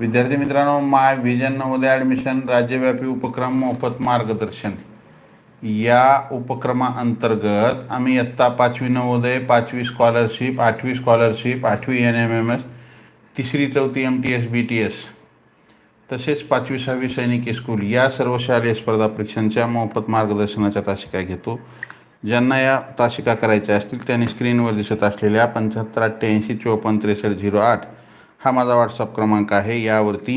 विद्यार्थी मित्रांनो माय vision Navodaya admission राज्यव्यापी उपक्रम मोफत मार्गदर्शन. या उपक्रमाअंतर्गत आम्ही इयत्ता पाचवी नवोदय पाचवी स्कॉलरशिप आठवी स्कॉलरशिप आठवी एन एम एम एस तिसरी चौथी M T S B T S तसेच पाचवी सहावी सैनिकी स्कूल या सर्व शालेय स्पर्धा परीक्षांच्या मोफत मार्गदर्शनाच्या तासिका घेतो. ज्यांना या तासिका करायच्या असतील त्यांनी स्क्रीनवर दिसत असलेल्या पंच्याहत्तर अठ्ठ्याऐंशी चोपन्न त्रेसष्ट झिरो आठ हा माझा व्हॉट्सअप क्रमांक आहे. यावरती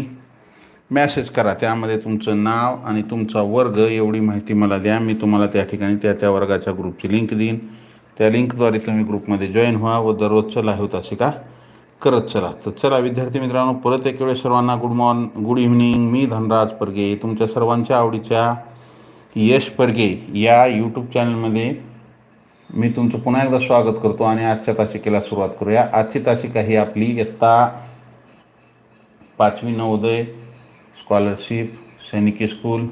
मॅसेज करा. त्यामध्ये तुमचं नाव आणि तुमचा वर्ग एवढी माहिती मला द्या. मी तुम्हाला त्या ठिकाणी त्या त्या वर्गाच्या ग्रुपची लिंक देईन. त्या लिंकद्वारे तुम्ही ग्रुपमध्ये जॉईन व्हा व दररोज चला होत असे का? करत चला. तर चला विद्यार्थी मित्रांनो परत एक वेळेस सर्वांना गुड मॉर्न गुड इव्हनिंग मी धनराज परगे. तुमच्या सर्वांच्या आवडीच्या यश परगे या यूट्यूब चॅनलमध्ये मी तुमचं पुन्हा एकदा स्वागत करतो आणि आजच्या तासिकेला सुरुवात करूया. आजची तासिका ही आपली इयत्ता पाचवी नवोदय स्कॉलरशिप सैनिकी स्कूल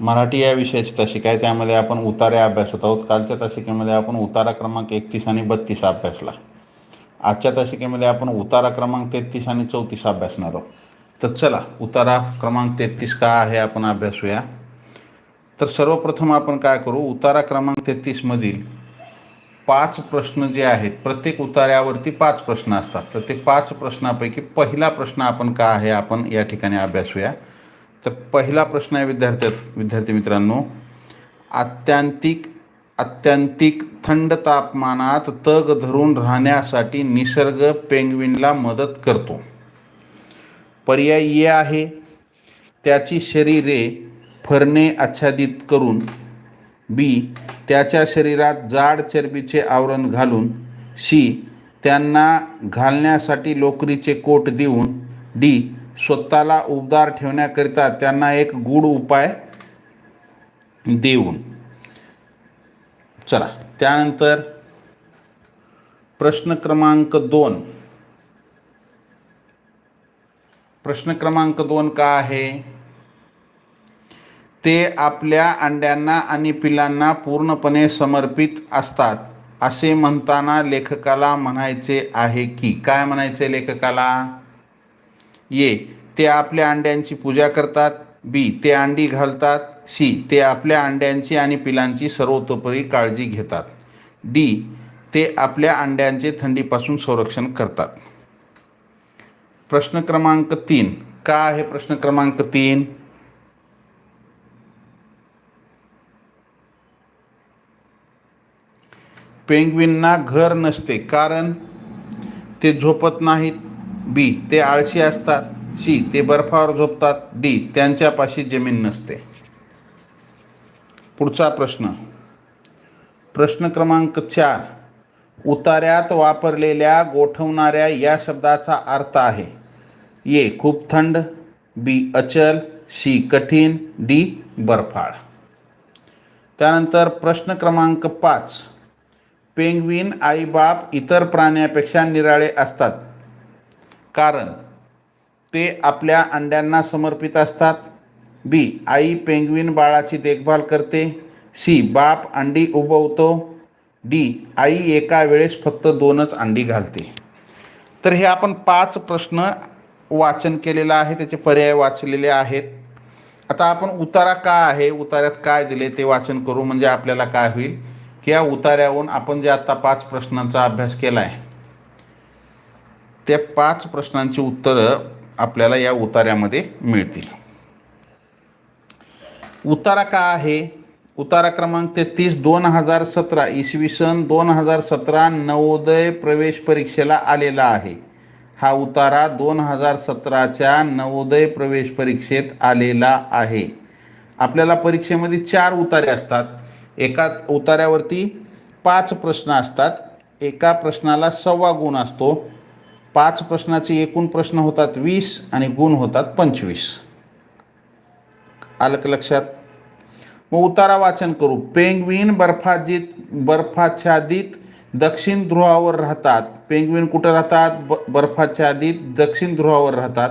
मराठी या विषयाची तासिका आहे त्यामध्ये आपण उतारे अभ्यासत आहोत. कालच्या तासिकेमध्ये आपण उतारा क्रमांक एकतीस आणि बत्तीस अभ्यासला. आजच्या तासिकेमध्ये आपण उतारा क्रमांक तेहतीस आणि चौतीस अभ्यासणार आहोत. तर चला उतारा क्रमांक तेहतीस का आहे आपण अभ्यासूया. तर सर्वप्रथम आपण काय करू उतारा क्रमांक तेहतीसमधील पाच प्रश्न जे आहेत प्रत्येक उतार्यावरती पाच प्रश्न असतात. तर ते पाच प्रश्नापैकी पहिला प्रश्न आपण का आहे आपण या ठिकाणी अभ्यासूया. तर पहिला प्रश्न आहे विद्यार्थ्या विद्यार्थी मित्रांनो आत्यांतिक आत्यंतिक थंड तापमानात तग धरून राहण्यासाठी निसर्ग पेंग्विनला मदत करतो. पर्याय ये आहे त्याची शरीरे फरणे आच्छादित करून बी त्याच्या शरीरात जाड चरबीचे आवरण घालून सी त्यांना घालण्यासाठी लोकरीचे कोट देऊन डी स्वतःला उबदार ठेवण्याकरिता त्यांना एक गूढ उपाय देऊन. चला त्यानंतर प्रश्न क्रमांक दोन. प्रश्न क्रमांक दोन का आहे? ते आपल्या अंड्यांना आणि पिलांना पूर्णपणे समर्पित असतात असे म्हणताना लेखकाला म्हणायचे आहे की काय म्हणायचे लेखकाला? ये ते आपल्या अंड्यांची पूजा करतात बी ते अंडी घालतात सी ते आपल्या अंड्यांची आणि पिलांची सर्वतोपरी काळजी घेतात डी ते आपल्या अंड्यांचे थंडीपासून संरक्षण करतात. प्रश्न क्रमांक तीन. का आहे प्रश्न क्रमांक तीन? पेंग्विनना घर नसते कारण ते झोपत नाहीत. बी ते आळशी असतात. सी ते बर्फावर झोपतात. डी त्यांच्यापाशी जमीन नसते. पुढचा प्रश्न. प्रश्न क्रमांक चार. उतार्यात वापरलेल्या गोठवणाऱ्या या शब्दाचा अर्थ आहे. ए खूप थंड. बी अचल. सी कठीण. डी बर्फाळ. त्यानंतर प्रश्न क्रमांक पाच. पेंग्विन आईबाप इतर प्राण्यापेक्षा निराळे असतात. कारण ते आपल्या अंड्यांना समर्पित असतात. बी आई पेंग्विन बाळाची देखभाल करते. सी बाप अंडी उबवतो. डी आई एका वेळेस फक्त दोनच अंडी घालते. तर हे आपण पाच प्रश्न वाचन केलेलं आहे त्याचे पर्याय वाचलेले आहेत. आता आपण उतारा का आहे उतार्यात काय दिले ते वाचन करू म्हणजे आपल्याला काय होईल? या उतार्याहून आपण जे आता पाच प्रश्नांचा अभ्यास केला आहे त्या पाच प्रश्नांची उत्तरं आपल्याला या उतार्यामध्ये मिळतील. उतारा का आहे? उतारा क्रमांक तेहतीस दोन हजार सतरा इसवी सन दोन हजार सतरा नवोदय प्रवेश परीक्षेला आलेला आहे. हा उतारा दोन हजार सतराच्या नवोदय प्रवेश परीक्षेत आलेला आहे. आपल्याला परीक्षेमध्ये चार उतारे असतात. एका उतार्यावरती पाच प्रश्न असतात. एका प्रश्नाला सव्वा गुण असतो. पाच प्रश्नाचे एकूण प्रश्न होतात वीस आणि गुण होतात पंचवीस. आलं का लक्षात? मग उतारा वाचन करू. पेंग्विन बर्फाजित बर्फाच्छादित दक्षिण ध्रुवावर राहतात. पेंग्विन कुठं राहतात? ब बर्फाच्छादित दक्षिण ध्रुवावर राहतात.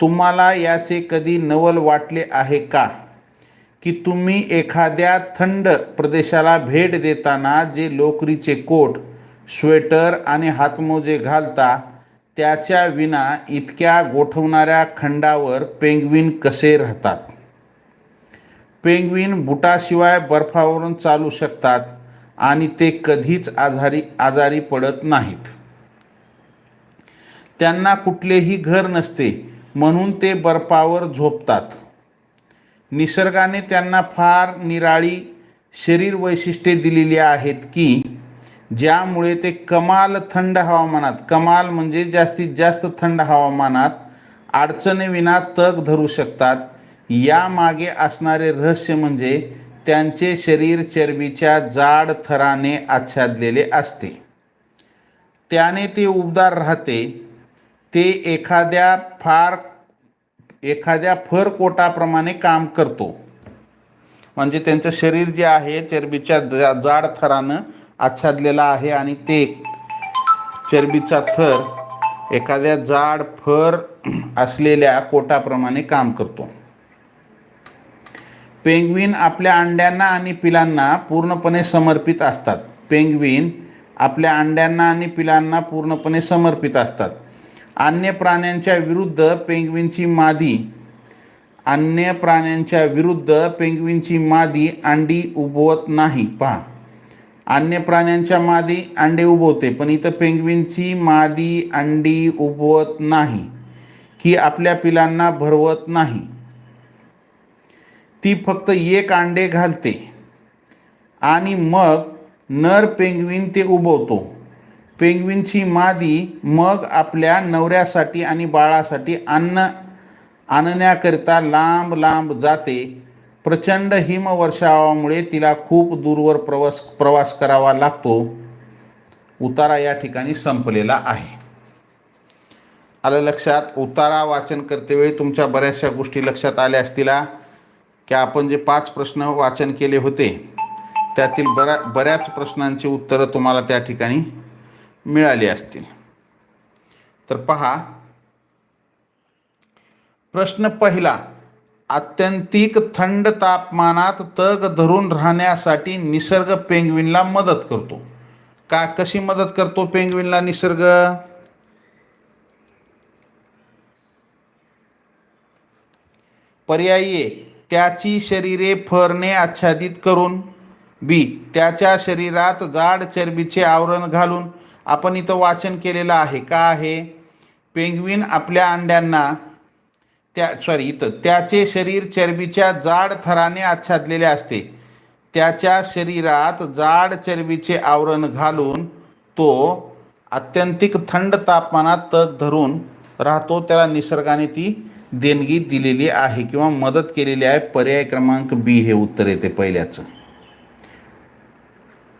तुम्हाला याचे कधी नवल वाटले आहे का? की तुम्ही एखाद्या थंड प्रदेशाला भेट देताना जे लोकरीचे कोट स्वेटर आणि हातमोजे घालता त्याच्या विना इतक्या गोठवणाऱ्या खंडावर पेंग्विन कसे राहतात? पेंग्विन बुटाशिवाय बर्फावरून चालू शकतात आणि ते कधीच आजारी आजारी पडत नाहीत. त्यांना कुठलेही घर नसते म्हणून ते बर्फावर झोपतात. निसर्गाने त्यांना फार निराळी शरीर वैशिष्ट्ये दिलेली आहेत की ज्यामुळे ते कमाल थंड हवामानात कमाल म्हणजे जास्तीत जास्त थंड हवामानात अडचणीविना तग धरू शकतात. यामागे असणारे रहस्य म्हणजे त्यांचे शरीर चरबीच्या जाड थराने आच्छादलेले असते. त्याने ते उबदार राहते. ते एखाद्या फार एखाद्या फर कोटाप्रमाणे काम करतो. म्हणजे त्यांचं शरीर जे आहे चरबीच्या जा जाड थरानं आच्छादलेलं आहे आणि ते चरबीचा थर एखाद्या जाड फर असलेल्या कोटाप्रमाणे काम करतो. पेंग्विन आपल्या अंड्यांना आणि पिलांना पूर्णपणे समर्पित असतात. पेंग्विन आपल्या अंड्यांना आणि पिलांना पूर्णपणे समर्पित असतात. अन्य प्राण्यांच्या विरुद्ध पेंग्विनची मादी. अन्य प्राण्यांच्या विरुद्ध पेंग्विनची मादी अंडी उभवत नाही. पहा. अन्य प्राण्यांच्या मादी अंडे उभवते पण इथं पेंग्विनची मादी अंडी उभवत नाही की आपल्या पिलांना भरवत नाही. ती फक्त एक अंडे घालते आणि मग नर पेंग्विन ते उबवतो पेंग्विनची मादी मग आपल्या नवऱ्यासाठी आणि बाळासाठी अन्न आणण्याकरिता लांब लांब जाते. प्रचंड हिमवर्षावामुळे तिला खूप दूरवर प्रवास प्रवास करावा लागतो. उतारा या ठिकाणी संपलेला आहे. आलं लक्षात? उतारा वाचन करतेवेळी तुमच्या बऱ्याचशा गोष्टी लक्षात आल्या असतीला की आपण जे पाच प्रश्न वाचन केले होते त्यातील बऱ्या बऱ्याच प्रश्नांची उत्तरं तुम्हाला त्या ठिकाणी मिळाली असतील. तर पहा प्रश्न पहिला आत्यंतिक थंड तापमानात तग धरून राहण्यासाठी निसर्ग पेंग्विनला मदत करतो. का कशी मदत करतो पेंग्विनला निसर्ग? पर्यायी त्याची शरीरे फरने आच्छादित करून बी त्याच्या शरीरात जाड चरबीचे आवरण घालून आपण इथं वाचन केलेलं आहे. का आहे? पेंग्विन आपल्या अंड्यांना त्या सॉरी इथं त्याचे शरीर चरबीच्या जाड थराने आच्छादलेले असते. त्याच्या शरीरात जाड चरबीचे आवरण घालून तो अत्यंतिक थंड तापमानात तग धरून राहतो. त्याला निसर्गाने ती देणगी दिलेली आहे किंवा मदत केलेली आहे. पर्याय क्रमांक बी हे उत्तर येते पहिल्याचं.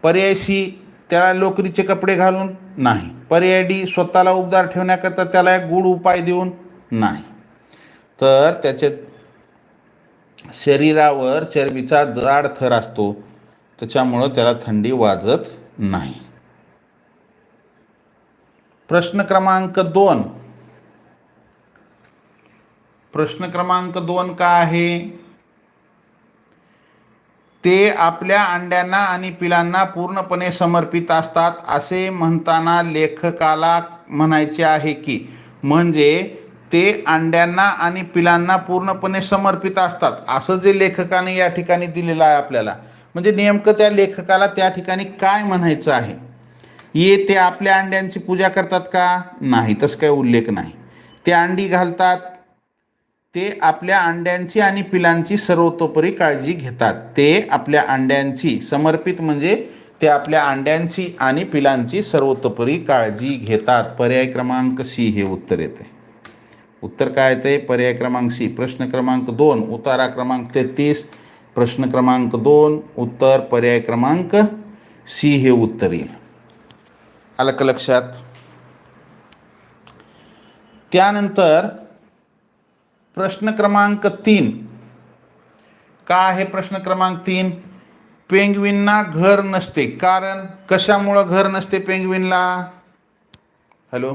पर्याय सी त्याला लोकरीचे कपडे घालून नाही. पर्याय डी स्वतःला उबदार ठेवण्याकरता त्याला एक गूढ उपाय देऊन नाही. तर त्याचे शरीरावर चरबीचा जाड थर असतो त्याच्यामुळं त्याला थंडी वाजत नाही. प्रश्न क्रमांक दोन. प्रश्न क्रमांक दोन का आहे? ते आपल्या अंड्यांना आणि पिलांना पूर्णपणे समर्पित असतात असे म्हणताना लेखकाला म्हणायचे आहे की म्हणजे ते अंड्यांना आणि पिलांना पूर्णपणे समर्पित असतात असं जे लेखकाने या ठिकाणी दिलेलं आहे आपल्याला. म्हणजे नेमकं त्या लेखकाला त्या ठिकाणी काय म्हणायचं आहे? ये ते आपल्या अंड्यांची पूजा करतात का? नाही तसं काही उल्लेख नाही. ते अंडी घालतात ते आपल्या अंड्यांची आणि पिलांची सर्वतोपरी काळजी घेतात. ते आपल्या अंड्यांची समर्पित म्हणजे ते आपल्या अंड्यांची आणि पिलांची सर्वतोपरी काळजी घेतात. पर्याय क्रमांक सी हे उत्तर येते. उत्तर काय येते? पर्याय क्रमांक सी. प्रश्न क्रमांक दोन उतारा क्रमांक तेहतीस. प्रश्न क्रमांक दोन उत्तर पर्याय क्रमांक सी हे उत्तर येईल. आलं का लक्षात? त्यानंतर प्रश्न क्रमांक तीन. का आहे प्रश्न क्रमांक तीन? पेंग्विनना घर नसते. कारण कशामुळं घर नसते पेंग्विनला? हॅलो?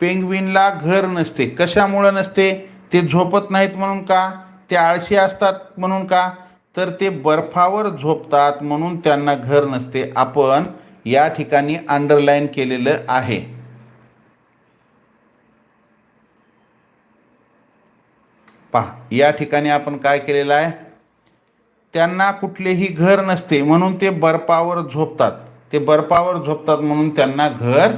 पेंग्विनला घर नसते. कशामुळं नसते? ते झोपत नाहीत म्हणून का? ते आळशी असतात म्हणून का? तर ते बर्फावर झोपतात म्हणून त्यांना घर नसते. आपण या ठिकाणी अंडरलाईन केलेलं आहे. पहा या ठिकाणी आपण काय केलेलं आहे? त्यांना कुठलेही घर नसते म्हणून ते बर्फावर झोपतात. ते बर्फावर झोपतात म्हणून त्यांना घर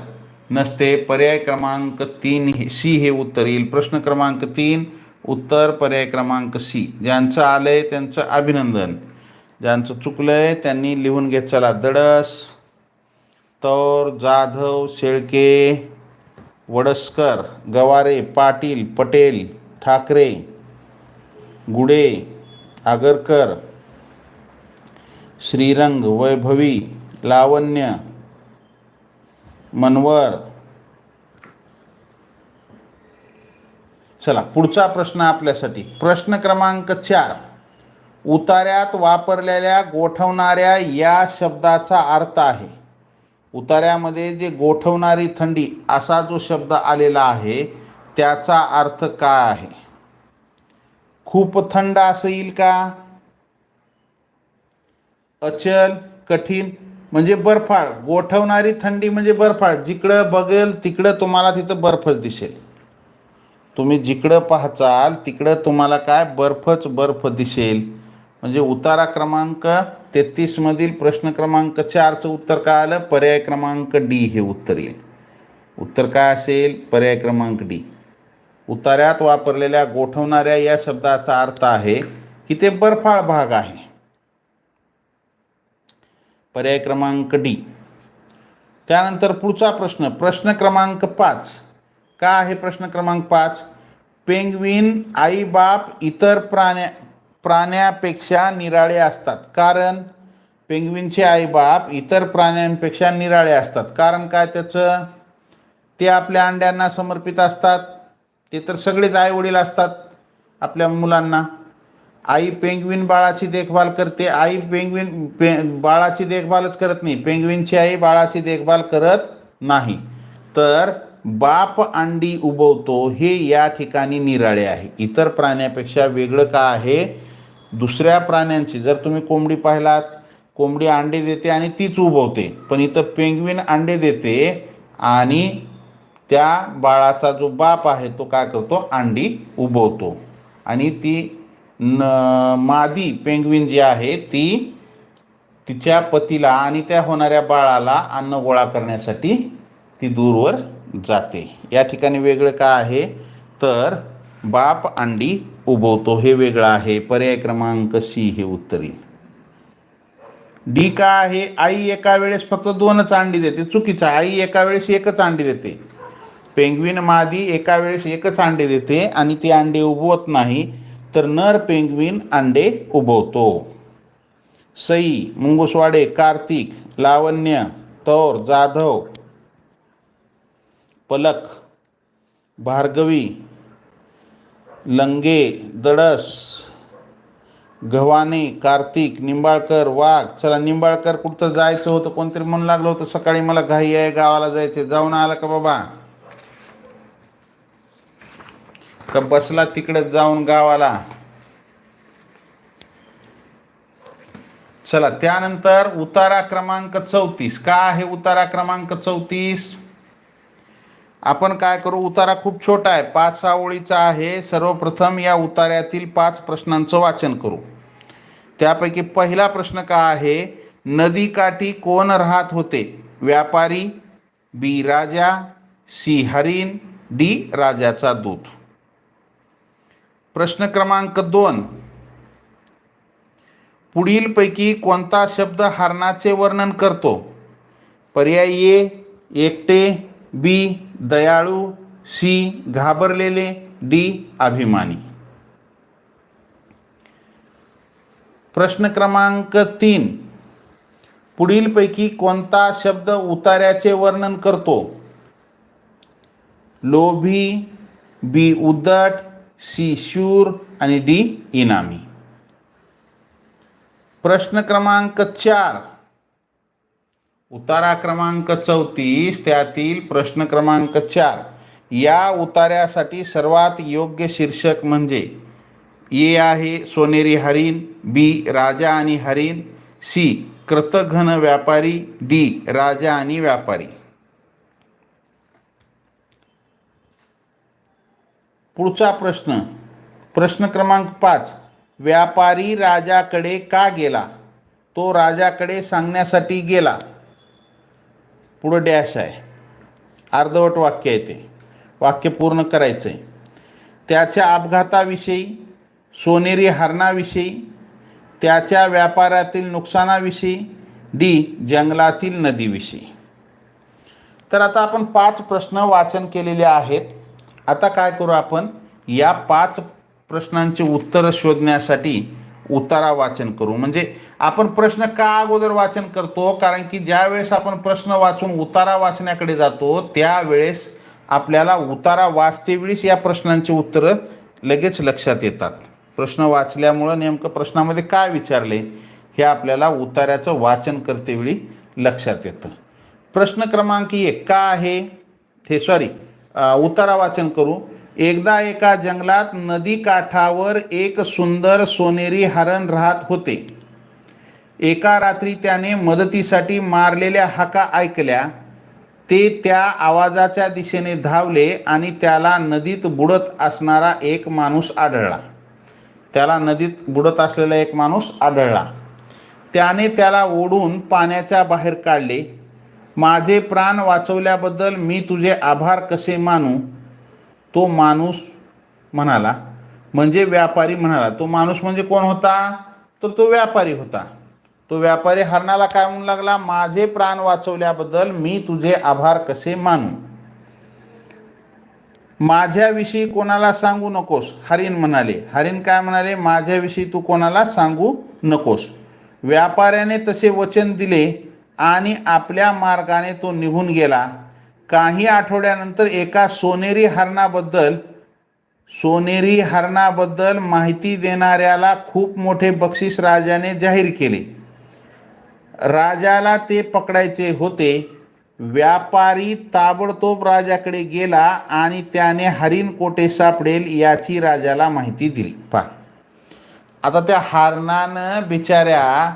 नसते. पर्याय क्रमांक तीन हे सी हे उत्तर येईल. प्रश्न क्रमांक तीन उत्तर पर्याय क्रमांक सी. ज्यांचं आलं आहे त्यांचं अभिनंदन. ज्यांचं चुकलं आहे त्यांनी लिहून घेत चला. दडस तौर जाधव शेळके वडसकर गवारे पाटील पटेल ठाकरे गुडे आगरकर श्रीरंग वैभवी लावण्य मनवर. चला पुढचा प्रश्न आपल्यासाठी. प्रश्न क्रमांक चार. उतार्यात वापरलेल्या गोठवणाऱ्या या शब्दाचा अर्थ आहे. उतार्यामध्ये जे गोठवणारी थंडी असा जो शब्द आलेला आहे त्याचा अर्थ काय आहे? खूप थंड असं येईल का? अचल कठीण म्हणजे बर्फाळ. गोठवणारी थंडी म्हणजे बर्फाळ. जिकडं बघेल तिकडं तुम्हाला तिथं बर्फच दिसेल. तुम्ही जिकडं पाहचाल तिकडं तुम्हाला काय? बर्फच बर्फ दिसेल. म्हणजे उतारा क्रमांक तेहतीसमधील प्रश्न क्रमांक चारचं उत्तर काय आलं? पर्याय क्रमांक डी हे उत्तर येईल. उत्तर काय असेल? पर्याय क्रमांक डी. उतार्यात वापरलेल्या गोठवणाऱ्या या शब्दाचा अर्थ आहे की ते बर्फाळ भाग आहे. पर्याय क्रमांक डी. त्यानंतर पुढचा प्रश्न प्रश्न क्रमांक पाच. का आहे प्रश्न क्रमांक पाच? पेंग्विन आईबाप इतर प्राण्या प्राण्यापेक्षा निराळे असतात. कारण पेंग्विनचे आईबाप इतर प्राण्यांपेक्षा निराळे असतात. कारण काय त्याचं? ते आपल्या अंड्यांना समर्पित असतात. ते तर सगळेच आईवडील असतात आपल्या मुलांना. आई पेंग्विन बाळाची देखभाल करते आई पेंग्विन पे बाळाची देखभालच करत नाही. पेंग्विनची आई बाळाची देखभाल करत नाही. तर बाप अंडी उबवतो हे या ठिकाणी निराळे आहे. इतर प्राण्यापेक्षा वेगळं का आहे? दुसऱ्या प्राण्यांची जर तुम्ही कोंबडी पाहिलात कोंबडी अंडे देते आणि तीच उबवते. पण इथं पेंग्विन अंडे देते आणि त्या बाळाचा जो बाप आहे तो काय करतो? अंडी उबवतो. आणि ती न मादी पेंग्विन जी आहे ती तिच्या पतीला आणि त्या होणाऱ्या बाळाला अन्न गोळा करण्यासाठी ती दूरवर जाते. या ठिकाणी वेगळं काय आहे? तर बाप अंडी उबवतो. हे वेगळं आहे. पर्याय क्रमांक सी हे उत्तर. येईल डी का आहे? आई एका वेळेस फक्त दोनच अंडी देते. चुकीचं आई एका वेळेस एकच अंडी देते. पेंग्विन मादी एका वेळेस एकच अंडे देते आणि ते अंडे उबवत नाही तर नर पेंग्विन अंडे उबवतो सई मुंगुसवाडे कार्तिक लावण्य तौर जाधव पलक भार्गवी लंगे दडस गव्हाणे कार्तिक निंबाळकर वाघ. चला निंबाळकर कुठं जायचं होतं? कोणतरी म्हणू लागलं होतं सकाळी मला घाई आहे गावाला जायचे जाऊन आला का बाबा? का बसला तिकडे जाऊन गावाला? चला त्यानंतर उतारा क्रमांक चौतीस. का आहे उतारा क्रमांक चौतीस? आपण काय करू? उतारा खूप छोटा आहे. पाच सहा ओळीचा आहे. सर्वप्रथम या उतार्यातील पाच प्रश्नांचं वाचन करू. त्यापैकी पहिला प्रश्न का आहे? नदीकाठी कोण राहत होते? व्यापारी बी राजा सी हरिण डी राजाचा दूत. प्रश्न क्रमांक दोन. पुढीलपैकी कोणता शब्द हरणाचे वर्णन करतो? पर्याय ए एकटे बी दयाळू सी घाबरलेले डी अभिमानी. प्रश्न क्रमांक तीन. पुढीलपैकी कोणता शब्द उतार्याचे वर्णन करतो? लोभी बी उद्धट सी शूर आणि डी इनामी. प्रश्न क्रमांक चार. उतारा क्रमांक चौतीस त्यातील प्रश्न क्रमांक चार. या उतार्यासाठी सर्वात योग्य शीर्षक म्हणजे ए आहे सोनेरी हरिण बी राजा आणि हरिण सी कृतघन व्यापारी डी राजा आणि व्यापारी. पुढचा प्रश्न. प्रश्न क्रमांक पाच. व्यापारी राजाकडे का गेला? तो राजाकडे सांगण्यासाठी गेला. पुढं डॅश आहे. अर्धवट वाक्य आहे ते. वाक्य पूर्ण करायचं आहे त्याच्या अपघाताविषयी सोनेरी हरणाविषयी त्याच्या व्यापारातील नुकसानाविषयी डी जंगलातील नदीविषयी. तर आता आपण पाच प्रश्न वाचन केलेले आहेत. आता काय करू आपण? या पाच प्रश्नांची उत्तरं शोधण्यासाठी उतारा वाचन करू. म्हणजे आपण प्रश्न का अगोदर वाचन करतो? कारण की ज्यावेळेस आपण प्रश्न वाचून उतारा वाचण्याकडे जातो त्यावेळेस आपल्याला उतारा वाचतेवेळीस या प्रश्नांची उत्तरं लगेच लक्षात येतात. प्रश्न वाचल्यामुळं नेमकं प्रश्नामध्ये काय विचारले? हे आपल्याला उतार्याचं वाचन करतेवेळी लक्षात येतं. प्रश्न क्रमांक एक का आहे? हे सॉरी उतारा वाचन करू. एकदा एका जंगलात नदी काठावर एक सुंदर सोनेरी हरण राहत होते. एका रात्री त्याने मदतीसाठी मारलेल्या हाका ऐकल्या. ते त्या आवाजाच्या दिशेने धावले आणि त्याला नदीत बुडत असणारा एक माणूस आढळला. त्याला नदीत बुडत असलेला एक माणूस आढळला. त्याने त्याला ओढून पाण्याच्या बाहेर काढले. माझे प्राण वाचवल्याबद्दल मी तुझे आभार कसे मानू? तो माणूस म्हणाला म्हणजे व्यापारी म्हणाला तो माणूस म्हणजे कोण होता? तर तो व्यापारी होता. तो व्यापारी हरणाला काय म्हणू लागला माझे प्राण वाचवल्याबद्दल मी तुझे आभार कसे मानू? माझ्याविषयी कोणाला सांगू नकोस? हरिण म्हणाले. हरिण काय म्हणाले? माझ्याविषयी तू कोणाला सांगू नकोस? व्यापाऱ्याने तसे वचन दिले आणि आपल्या मार्गाने तो निघून गेला. काही आठवड्यानंतर एका सोनेरी हरणाबद्दल सोनेरी हरणाबद्दल माहिती देणाऱ्याला खूप मोठे बक्षीस राजाने जाहीर केले. राजाला ते पकडायचे होते. व्यापारी ताबडतोब राजाकडे गेला आणि त्याने हरिण कोठे सापडेल याची राजाला माहिती दिली. पा आता त्या हरणानं बिचाऱ्या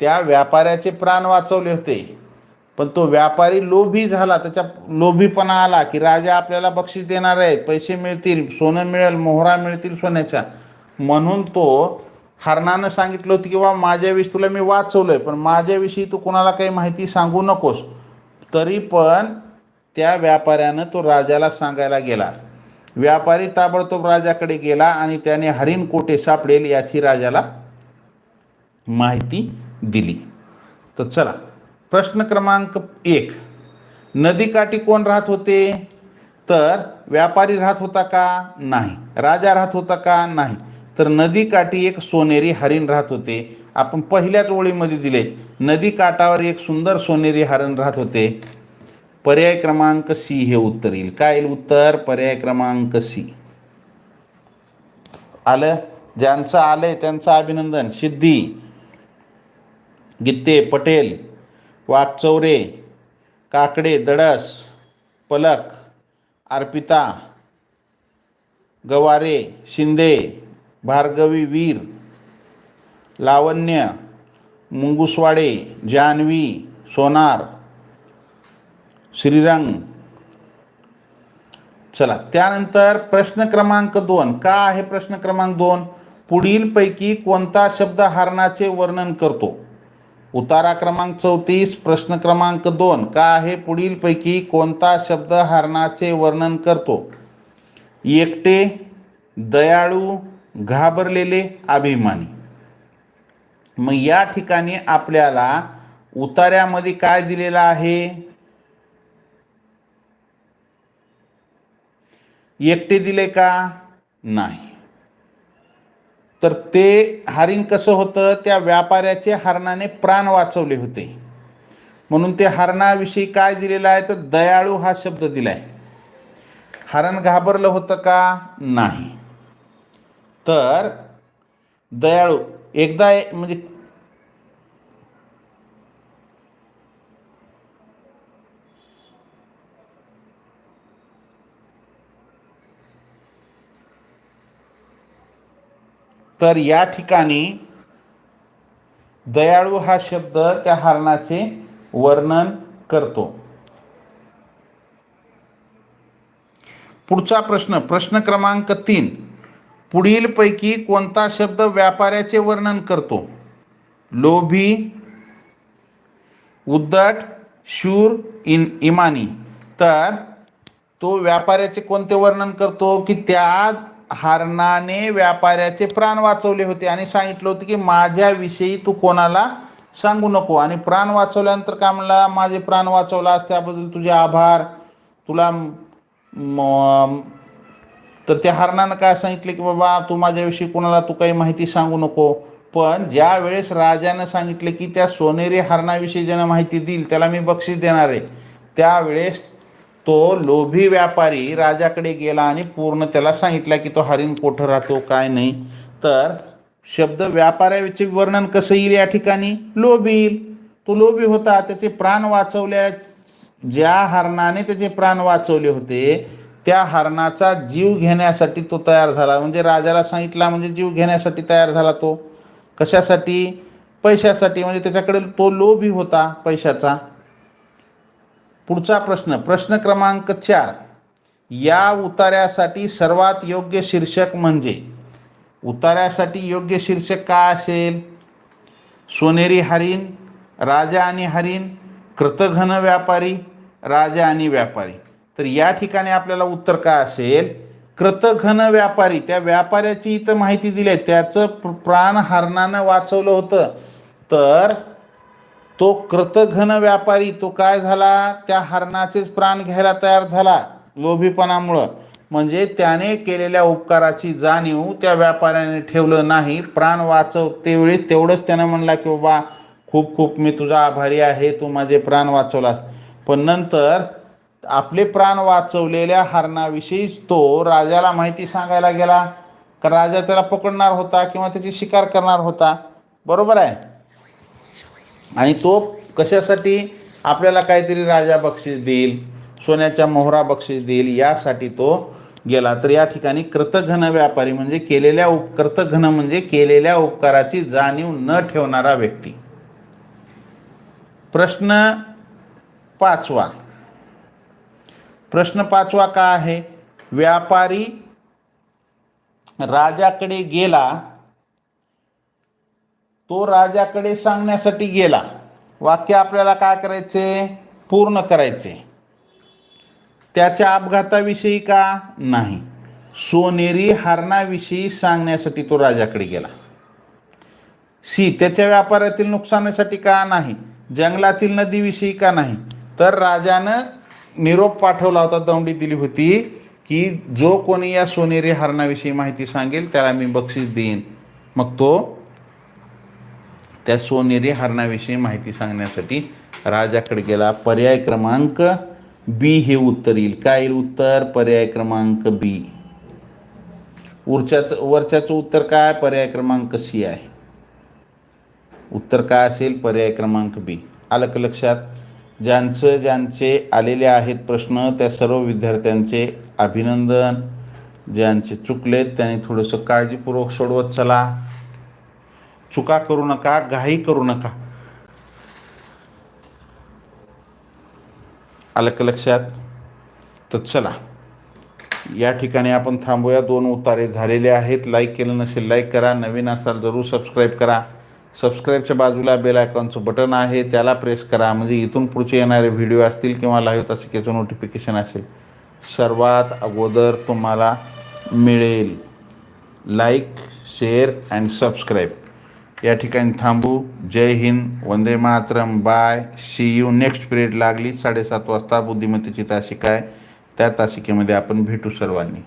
त्या व्यापाऱ्याचे प्राण वाचवले होते. पण तो व्यापारी लोभी झाला. त्याच्या लोभीपणा आला की राजा आपल्याला बक्षीस देणार आहेत. पैसे मिळतील सोनं मिळेल मोहरा मिळतील सोन्याच्या. म्हणून तो हरणानं सांगितलं होतं की बा माझ्याविषयी तुला मी वाचवलं आहे पण माझ्याविषयी तू कोणाला काही माहिती सांगू नकोस. तरी पण त्या व्यापाऱ्यानं तो राजाला सांगायला गेला. व्यापारी ताबडतोब राजाकडे गेला आणि त्याने हरिण कोठे सापडेल याची राजाला माहिती दिली. तर चला प्रश्न क्रमांक एक. नदीकाठी कोण राहत होते? तर व्यापारी राहत होता का? नाही. राजा राहत होता का? नाही. तर नदीकाठी एक सोनेरी हरिण राहत होते. आपण पहिल्याच ओळीमध्ये दिले. नदी काठावर एक सुंदर सोनेरी हरण राहत होते. पर्याय क्रमांक सी हे उत्तर येईल. काय येईल उत्तर? पर्याय क्रमांक सी. आलं? ज्यांचं आलंय त्यांचं अभिनंदन. सिद्धी. गित्ते पटेल वाकचौरे काकडे दडस पलक अर्पिता गवारे शिंदे भार्गवी वीर लावण्य मुंगुसवाडे जान्हवी सोनार श्रीरंग. चला त्यानंतर प्रश्न क्रमांक दोन. का आहे प्रश्न क्रमांक दोन? पुढीलपैकी कोणता शब्द हरणाचे वर्णन करतो? उतारा क्रमांक चौतीस प्रश्न क्रमांक दोन. का आहे पुढीलपैकी कोणता शब्द हरणाचे वर्णन करतो? एकटे दयाळू घाबरलेले अभिमानी. मग या ठिकाणी आपल्याला उतार्यामध्ये काय दिलेलं आहे? एकटे दिले का? नाही. तर ते हरिण कसं होतं? त्या व्यापाऱ्याचे हरणाने प्राण वाचवले होते. म्हणून ते हरणाविषयी काय दिलेलं आहे? तर दयाळू हा शब्द दिलाय. हरण घाबरलं होतं का? नाही. तर दयाळू एकदा म्हणजे तर या ठिकाणी दयाळू हा शब्द त्या हरणाचे वर्णन करतो. पुढचा प्रश्न प्रश्न क्रमांक तीन. पुढीलपैकी कोणता शब्द व्यापाऱ्याचे वर्णन करतो? लोभी उद्धट शूर इन इमानी. तर तो व्यापाऱ्याचे कोणते वर्णन करतो? की त्या हरणाने व्यापाऱ्याचे प्राण वाचवले होते आणि सांगितलं होतं की माझ्याविषयी तू कोणाला सांगू नको. आणि प्राण वाचवल्यानंतर काय म्हणला माझे प्राण वाचवलास त्याबद्दल तुझे आभार. तुला तर त्या हरणानं काय सांगितलं की बाबा तू माझ्याविषयी कोणाला तू काही माहिती सांगू नको. पण ज्या वेळेस राजानं सांगितलं की त्या सोनेरी हरणाविषयी ज्यानं माहिती देईल त्याला मी बक्षीस देणार आहे. त्यावेळेस तो लोभी व्यापारी राजाकडे गेला आणि पूर्ण त्याला सांगितला की तो हरिण कोठं राहतो काय नाही. तर शब्द व्यापाऱ्याचे वर्णन कसं येईल या ठिकाणी? लोभी येईल. तो लोभी होता त्याचे प्राण वाचवल्या ज्या हरणाने त्याचे प्राण वाचवले होते त्या हरणाचा जीव घेण्यासाठी तो तयार झाला. म्हणजे राजाला सांगितला म्हणजे जीव घेण्यासाठी तयार झाला तो. कशासाठी? पैशासाठी. म्हणजे त्याच्याकडे तो लोभी होता पैशाचा. पुढचा प्रश्न प्रश्न क्रमांक चार. या उतार्यासाठी सर्वात योग्य शीर्षक म्हणजे उतार्यासाठी योग्य शीर्षक काय असेल? सोनेरी हरिण राजा आणि हरिण कृतघन व्यापारी राजा आणि व्यापारी. तर या ठिकाणी आपल्याला उत्तर काय असेल? कृतघन व्यापारी. त्या व्यापाऱ्याची इथं माहिती दिली आहे. त्याचं प्र- प्राण हरणानं वाचवलं होतं. तर तो कृतघन व्यापारी तो काय झाला? त्या हरणाचेच प्राण घ्यायला तयार झाला. लोभीपणामुळं. म्हणजे त्याने केलेल्या उपकाराची जाणीव त्या व्यापाऱ्याने ठेवलं नाही. प्राण वाचव त्यावेळी तेवढंच त्यानं म्हणला की बाबा खूप खूप मी तुझा आभारी आहे. तू माझे प्राण वाचवलास. पण नंतर आपले प्राण वाचवलेल्या हरणाविषयीच तो राजाला माहिती सांगायला गेला. का राजा त्याला पकडणार होता किंवा त्याची शिकार करणार होता? बरोबर आहे? आणि तो कशासाठी आपल्याला काहीतरी राजा बक्षीस देईल सोन्याच्या मोहरा बक्षीस देईल यासाठी तो गेला. तर या ठिकाणी कृतघन व्यापारी म्हणजे केलेल्या उप कृतघन म्हणजे केलेल्या उपकाराची जाणीव न ठेवणारा व्यक्ती. प्रश्न पाचवा. प्रश्न पाचवा का आहे? व्यापारी राजाकडे गेला तो राजाकडे सांगण्यासाठी गेला. वाक्य आपल्याला काय करायचे? पूर्ण करायचे. त्याच्या अपघाताविषयी का? नाही. सोनेरी हरणाविषयी सांगण्यासाठी तो राजाकडे गेला. सी त्याच्या व्यापारातील नुकसानासाठी का नाही? जंगलातील नदीविषयी का नाही? तर राजानं निरोप पाठवला होता दौंडी दिली होती की जो कोणी या सोनेरी हरणाविषयी माहिती सांगेल त्याला मी बक्षीस देईन. मग तो त्या सोनेरी हरणाविषयी माहिती सांगण्यासाठी राजाकडे गेला. पर्याय क्रमांक बी हे उत्तर येईल. काय येईल उत्तर? पर्याय क्रमांक बी उरच्याचं वरच्याचं उत्तर काय? पर्याय क्रमांक सी आहे. उत्तर काय असेल? पर्याय क्रमांक बी आलं का लक्षात? ज्यांचं ज्यांचे आलेले आहेत प्रश्न त्या सर्व विद्यार्थ्यांचे अभिनंदन. ज्यांचे चुकलेत त्यांनी थोडंसं काळजीपूर्वक सोडवत चला. चुका करू नका घाई करू नका. आलं का लक्षात? तर चला. या ठिकाणी आपण थांबूया. दोन उतारे झालेले आहेत. लाईक केलं नसेल लाईक करा. नवीन असाल जरूर सबस्क्राईब करा. सबस्क्राईबच्या बाजूला बेल आयकॉनचं बटन आहे. त्याला प्रेस करा. म्हणजे इथून पुढचे येणारे व्हिडिओ असतील किंवा लाईव्ह तासिकेचं नोटिफिकेशन असेल सर्वात अगोदर तुम्हाला मिळेल. लाईक शेअर अँड सबस्क्राईब या ठिकाणी थांबू. जय हिंद. वंदे Mataram. Bye. See you next period लागली. साडेसात वाजता बुद्धिमत्तेची तासिका आहे. त्या तासिकेमध्ये आपण भेटू सर्वांनी.